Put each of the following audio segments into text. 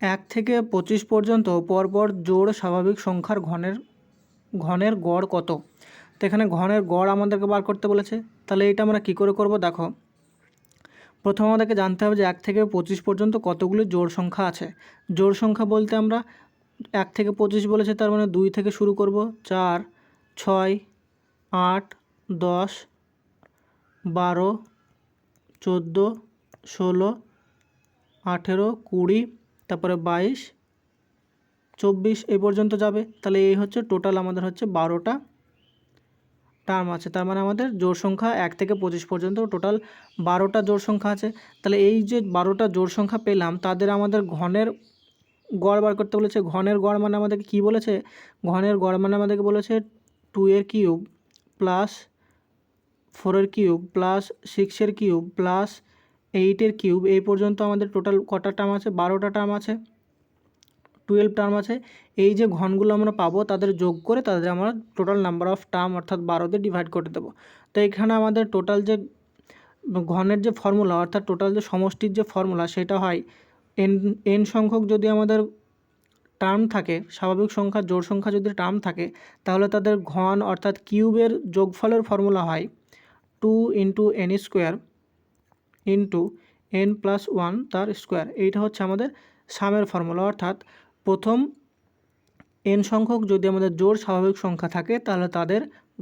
এক থেকে পঁচিশ পর্যন্ত পরপর জোড় স্বাভাবিক সংখ্যার ঘনের ঘনের গড় কত? তো এখানে ঘনের গড় আমাদেরকে বার করতে বলেছে। তাহলে এটা আমরা কী করে করব? দেখো। প্রথম আমাদেরকে জানতে হবে যে এক থেকে পঁচিশ পর্যন্ত কতগুলি জোড় সংখ্যা আছে। জোড় সংখ্যা বলতে আমরা এক থেকে পঁচিশ বলেছে, তার মানে দুই থেকে শুরু করব। চার, ছয়, আট, দশ, বারো, চোদ্দ, ষোলো, আঠেরো, কুড়ি তারপরে বাইশ, চব্বিশ এই পর্যন্ত যাবে। তাহলে এই হচ্ছে টোটাল আমাদের হচ্ছে বারোটা টার্ম আছে। তার মানে আমাদের জোর সংখ্যা এক থেকে পঁচিশ পর্যন্ত টোটাল বারোটা জোর সংখ্যা আছে। তাহলে এই যে বারোটা জোর সংখ্যা পেলাম, তাদের আমাদের ঘনের গড় বার করতে বলেছে। ঘনের গড় মানে আমাদেরকে কী বলেছে? ঘনের গড় মানে আমাদেরকে বলেছে টু এর কিউব প্লাস ফোরের কিউব প্লাস সিক্সের কিউব প্লাস এইটের কিউব এই পর্যন্ত আমাদের টোটাল কটা টার্ম আছে? বারোটা টার্ম আছে টুয়েলভ টার্ম আছে। এই যে ঘনগুলো আমরা পাবো, তাদের যোগ করে তাদের আমরা টোটাল নাম্বার অফ টার্ম অর্থাৎ বারোতে ডিভাইড করে দেবো। তো এখানে আমাদের টোটাল যে ঘনের যে ফর্মুলা অর্থাৎ টোটাল যে সমষ্টির যে ফর্মুলা সেটা হয় এন এন সংখ্যক যদি আমাদের টার্ম থাকে, স্বাভাবিক সংখ্যা, জোড় সংখ্যা যদি টার্ম থাকে, তাহলে তাদের ঘন অর্থাৎ কিউবের যোগফলের ফর্মুলা হয় two into n square into n plus one তার স্কোয়ার। এইটা হচ্ছে আমাদের সামের ফর্মুলা। অর্থাৎ প্রথম এন সংখ্যক যদি আমাদের জোড় স্বাভাবিক সংখ্যা থাকে, তাহলে তাদের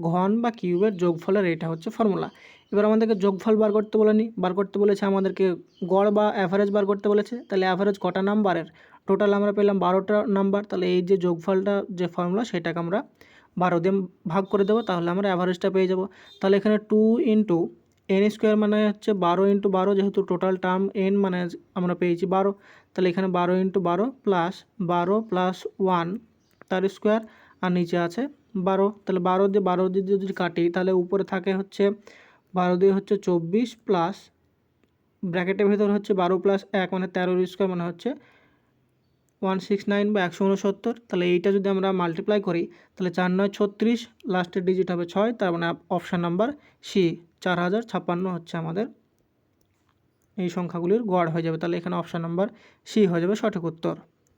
ঘন বা কিউবের যোগফলের এটা হচ্ছে ফর্মুলা। এবার আমাদেরকে যোগফল বার করতে বলেনি বার করতে বলেছে আমাদেরকে গড় বা অ্যাভারেজ বার করতে বলেছে। তাহলে অ্যাভারেজ কটা নাম্বারের টোটাল আমরা পেলাম বারোটা নাম্বার তাহলে এই যে যোগফলটা, যে ফর্মুলা, সেটাকে আমরা বারো দিয়ে ভাগ করে দেবো। তাহলে আমরা অ্যাভারেজটা পেয়ে যাব। তাহলে এখানে টু ইন্টু এন স্কোয়ার মানে হচ্ছে বারো ইন্টু বারো যেহেতু টোটাল টার্ম এন মানে আমরা পেয়েছি বারো, তাহলে এখানে বারো ইন্টু বারো প্লাস বারো প্লাস ওয়ান তার স্কোয়ার আর নিচে আছে বারো, তাহলে বারো দিয়ে বারো দিয়ে যদি কাটি, তাহলে উপরে থাকে হচ্ছে বারো দিয়ে হচ্ছে চব্বিশ প্লাস ব্র্যাকেটের ভেতর হচ্ছে বারো প্লাস এক মানে তেরোর স্কোয়ার মানে হচ্ছে ওয়ান সিক্স নাইন বা একশো উনসত্তর, তাহলে এইটা যদি আমরা মাল্টিপ্লাই করি, তাহলে চার নয় ছত্রিশ লাস্টের ডিজিট হবে ছয়, তার মানে অপশান নাম্বার সি চার হাজার ছাপ্পান্ন হচ্ছে আমাদের। এই সংখ্যাগুলির গড় হয়ে যাবে, তাহলে এখানে অপশান নাম্বার সি হয়ে যাবে সঠিক উত্তর।